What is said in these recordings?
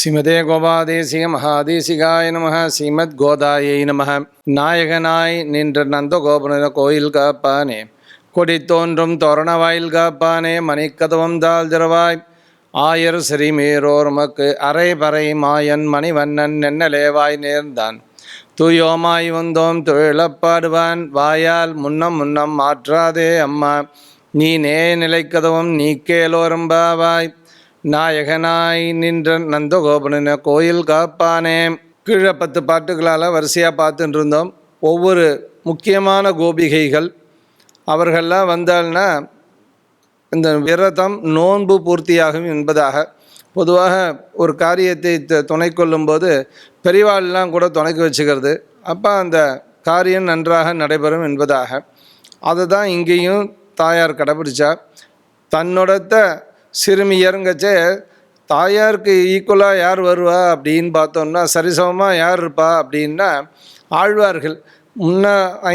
ஸ்ரீமதே கோபாதேசிக மகாதேசிகாய நம ஸ்ரீமத் கோதாயை நம நாயகனாய் நின்ற நந்தகோபுர கோயில் காப்பானே. கொடி தோன்றும் தோரண வாயில் காப்பானே. மணிக்கதவம் தால் திரவாய் ஆயர் சிறிமேரோர் மக்கு அரை பறை மாயன் மணிவண்ணன் நென்னலேவாய் நேர்ந்தான். தூயோமாய் வந்தோம் தொழிலப்பாடுவான் வாயால் முன்னம் முன்னம் மாற்றாதே அம்மா. நீ நே நிலைக்கதவும் நீக்கேலோரம்பாவாய் நாயகனாய் நின்ற நந்தகோபன கோயில் காப்பானே. கீழே பத்து பாட்டுகளால் வரிசையாக பார்த்துட்டு இருந்தோம் ஒவ்வொரு முக்கியமான கோபிகைகள். அவர்கள்லாம் வந்தால்னா இந்த விரதம் நோன்பு பூர்த்தியாகும் என்பதாக. பொதுவாக ஒரு காரியத்தை த- துணை கொள்ளும்போது பெரிவாள்லாம் கூட துணைக்கு வச்சுக்கிறது. அப்போ அந்த காரியம் நன்றாக நடைபெறும் என்பதாக. அதை தான் இங்கேயும் தாயார் கடைபிடிச்சா. தன்னோடத்த சிறுமியருங்கச்சே தாயாருக்கு ஈக்குவலாக யார் வருவா அப்படின்னு பார்த்தோம்னா சரிசமமாக யார் இருப்பா அப்படின்னா ஆழ்வார்கள். முன்ன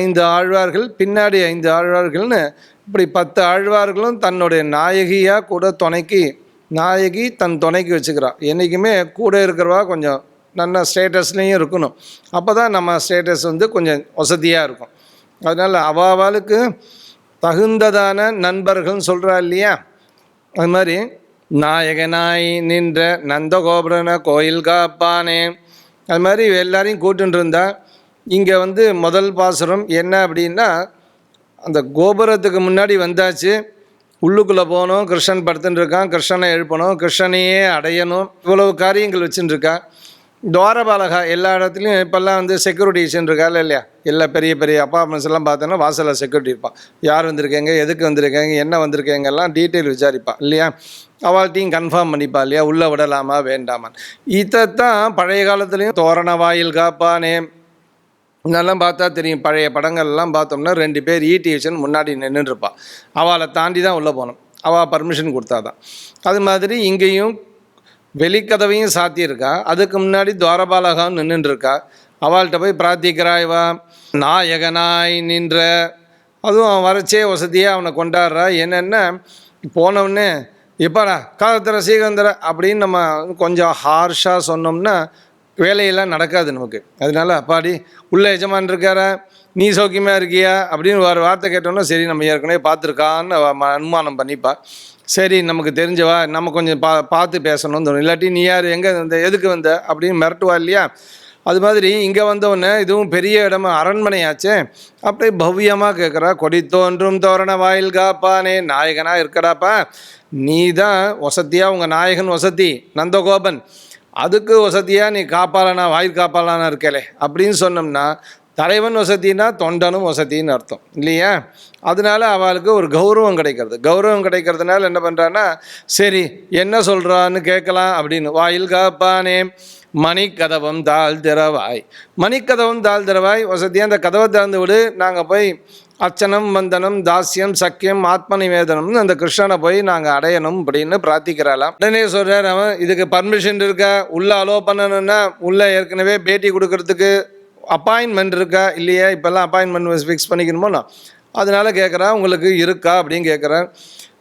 ஐந்து ஆழ்வார்கள் பின்னாடி ஐந்து ஆழ்வார்கள்னு இப்படி பத்து ஆழ்வார்களும் தன்னுடைய நாயகியாக கூட துணைக்கு நாயகி தன் துணைக்கு வச்சுக்கிறாள் என்றைக்குமே கூட இருக்கிறவா கொஞ்சம் நல்ல ஸ்டேட்டஸ்லேயும் இருக்கணும். அப்போ தான் நம்ம ஸ்டேட்டஸ் வந்து கொஞ்சம் வசதியாக இருக்கும். அதனால் அவாவாளுக்கு தகுந்ததான நண்பர்கள்னு சொல்கிறா இல்லையா? அது மாதிரி நாயகனாய் நின்ற நந்தகோபுரன கோயில் காப்பானே. அது மாதிரி எல்லாரையும் கூட்டுன்னு இருந்தா இங்கே வந்து முதல் பாசுரம் என்ன அப்படின்னா அந்த கோபுரத்துக்கு முன்னாடி வந்தாச்சு. உள்ளுக்குள்ளே போகணும் கிருஷ்ணன் படுத்துன்னு இருக்கான் கிருஷ்ணனை எழுப்பணும் கிருஷ்ணனையே அடையணும் இவ்வளவு காரியங்கள் வச்சுட்டுருக்கா துவாரபாலகா எல்லா இடத்துலையும் இப்போல்லாம் வந்து செக்யூரிட்டிஸ்ன்னு இருக்கால இல்லையா? எல்லா பெரிய பெரிய அப்பார்ட்மெண்ட்ஸ் எல்லாம் பார்த்தோன்னா வாசலில் செக்யூரிட்டி இருப்பான் யார் வந்திருக்கேங்க? எதுக்கு வந்திருக்கேங்க? என்ன வந்திருக்கேங்கெல்லாம் டீட்டெயில் விசாரிப்பான் இல்லையா? அவள்கிட்டையும் கன்ஃபார்ம் பண்ணிப்பா இல்லையா? உள்ளே விடலாமா வேண்டாமான்னு. இதைத்தான் பழைய காலத்துலேயும் தோரண வாயில் காப்பானே. இதெல்லாம் பார்த்தா தெரியும். பழைய படங்கள்லாம் பார்த்தோம்னா ரெண்டு பேர் ஈடி முன்னாடி நின்றுருப்பா அவளை தாண்டி தான் உள்ளே போகணும். அவள் பர்மிஷன் கொடுத்தா தான் அது மாதிரி இங்கேயும் வெளிக்கதவையும் சாத்தியிருக்கா? அதுக்கு முன்னாடி துவாரபாலகம் நின்றுருக்கா அவள்கிட்ட போய் பிரார்த்திக்கிறாய் வா நாயகனாய் நின்ற. அதுவும் அவன் வரச்சே வசதியாக அவனை கொண்டாடுறா. என்னென்ன? போனவுடனே எப்பாடா காலத்தர சீகந்தர அப்படின்னு நம்ம கொஞ்சம் ஹார்ஷாக சொன்னோம்னா வேலையெல்லாம் நடக்காது நமக்கு. அதனால அப்பாடி உள்ள எஜமான் இருக்காரா? நீ சௌக்கியமாக இருக்கியா? அப்படின்னு ஒரு வார்த்தை கேட்டோம்னா சரி நம்ம ஏற்கனவே பார்த்துருக்கான்னு அனுமானம் பண்ணிப்பா. சரி நமக்கு தெரிஞ்சவா? நம்ம கொஞ்சம் பா பார்த்து பேசணும்னு தோணும். இல்லாட்டி நீ யார்? எங்கே வந்த? எதுக்கு வந்த? அப்படின்னு மிரட்டுவா இல்லையா? அது மாதிரி இங்கே வந்தவுடனே இதுவும் பெரிய இடமா அரண்மனையாச்சே. அப்படியே பவ்யமாக கேட்குறா கொடி தோன்றும் தோரண வாயில் காப்பானே நாயகனாக இருக்கடாப்பா. நீ தான் வசதியாக உங்கள் நாயகன் வசதி நந்தகோபன். அதுக்கு வசதியாக நீ காப்பாளனா வாயில் காப்பாளனா இருக்கலே. அப்படின்னு சொன்னோம்னா தலைவன் வசதினா தொண்டனும் வசதின்னு அர்த்தம். இல்லையா? அதனால அவளுக்கு ஒரு கௌரவம் கிடைக்கிறது. கௌரவம் கிடைக்கிறதுனால என்ன பண்ணுறான்னா சரி என்ன சொல்கிறான்னு கேட்கலாம் அப்படின்னு. வாயில் காப்பானே. மணிக்கதவம் தாழ் திறவாய் மணிக்கதவம் தாழ் திறவாய் வசதியாக அந்த கதவை திறந்து விடு. நாங்கள் போய் அர்ச்சனம் வந்தனம் தாஸ்யம் சக்கியம் ஆத்ம நிவேதனம்னு அந்த கிருஷ்ணனை போய் நாங்கள் அடையணும் அப்படின்னு பிரார்த்திக்கிறாளாம். உடனே சொல்கிறார் அவன் இதுக்கு பர்மிஷன் இருக்கா? உள்ளே அலோவ் பண்ணணும்னா உள்ளே ஏற்கனவே பேட்டி கொடுக்கறதுக்கு அப்பாயின்மெண்ட் இருக்கா இல்லையா? இப்போல்லாம் அப்பாயின்மெண்ட் ஃபிக்ஸ் பண்ணிக்கணுமோண்ணா அதனால கேட்குறேன் உங்களுக்கு இருக்கா? அப்படின்னு கேட்குறேன்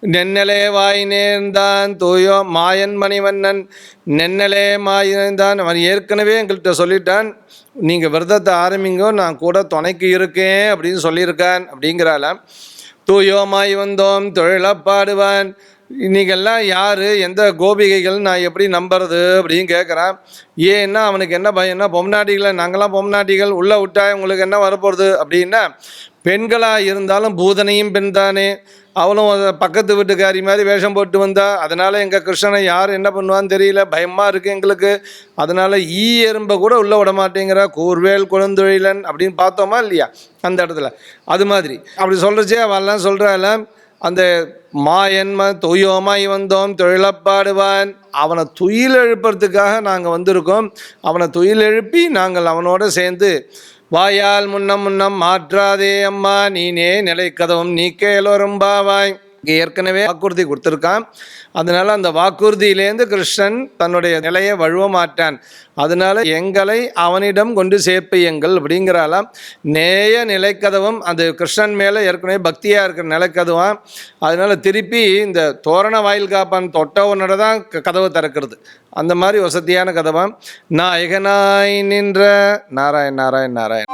நென்னலே வாய் நேர்ந்தான் தூயோ மாயன் மணிவண்ணன். நென்னலே மாய் நேர்ந்தான். அவன் ஏற்கனவே எங்கள்கிட்ட சொல்லிட்டான். நீங்கள் விரதத்தை ஆரம்பிங்கோ நான் கூட துணைக்கு இருக்கேன் அப்படின்னு சொல்லியிருக்கான் அப்படிங்கிறாளாம். தூயோமாய் வந்தோம் தொழிலப்பாடுவான். நீங்கள்லாம் யார் எந்த கோபிகைகள் நான் எப்படி நம்புறது அப்படின்னு கேட்குறான் ஏன்னா அவனுக்கு என்ன பயம்னா பொம்நாட்டிகளை நாங்களாம் பொம்நாட்டிகள் உள்ளே விட்டா உங்களுக்கு என்ன வரப்போகிறது அப்படின்னா பெண்களாக இருந்தாலும் பூதனையும் பெண் தானே. அவளும் பக்கத்து வீட்டுக்காரி மாதிரி வேஷம் போட்டு வந்தா அதனால் எங்கள் கிருஷ்ணனை யார் என்ன பண்ணுவான்னு தெரியல பயமாக இருக்குது எங்களுக்கு. அதனால் ஈ எறும்பை கூட உள்ளே விட மாட்டேங்கிறா கூர்வேல் குழந்தொழிலன் அப்படின்னு பார்த்தோமா இல்லையா அந்த இடத்துல. அது மாதிரி. அப்படி சொல்கிறச்சே அவெல்லாம் சொல்கிறாள் அந்த மாயன்ம தொய்யோமாய் வந்தோம் தொழிலப்பாடுவான் அவனை துயில் எழுப்புறதுக்காக நாங்கள் வந்திருக்கோம். அவனை துயில் எழுப்பி நாங்கள் அவனோட சேர்ந்து வாயால் முன்னம் முன்னம் மாற்றாதே அம்மா நீனே நிலை கதவும் நீக்கேலோரும் ஏற்கனவே வாக்குறுதி கொடுத்துருக்கான். அதனால அந்த வாக்குறுதியிலேருந்து கிருஷ்ணன் தன்னுடைய நிலையை வழுவ மாட்டான் அதனால எங்களை அவனிடம் கொண்டு சேர்ப்பியுங்கள் அப்படிங்கிறாலாம் நேய நிலைக்கதவும் அது கிருஷ்ணன் மேலே ஏற்கனவே பக்தியாக இருக்கிற நிலைக்கதவான் அதனால திருப்பி இந்த தோரண வாயில் காப்பான் தொட்ட உன்னோட தான் க- திறக்கிறது. அந்த மாதிரி வசதியான கதவான் நாயகனாய் நின்ற நாராயண் நாராயண் நாராயண்.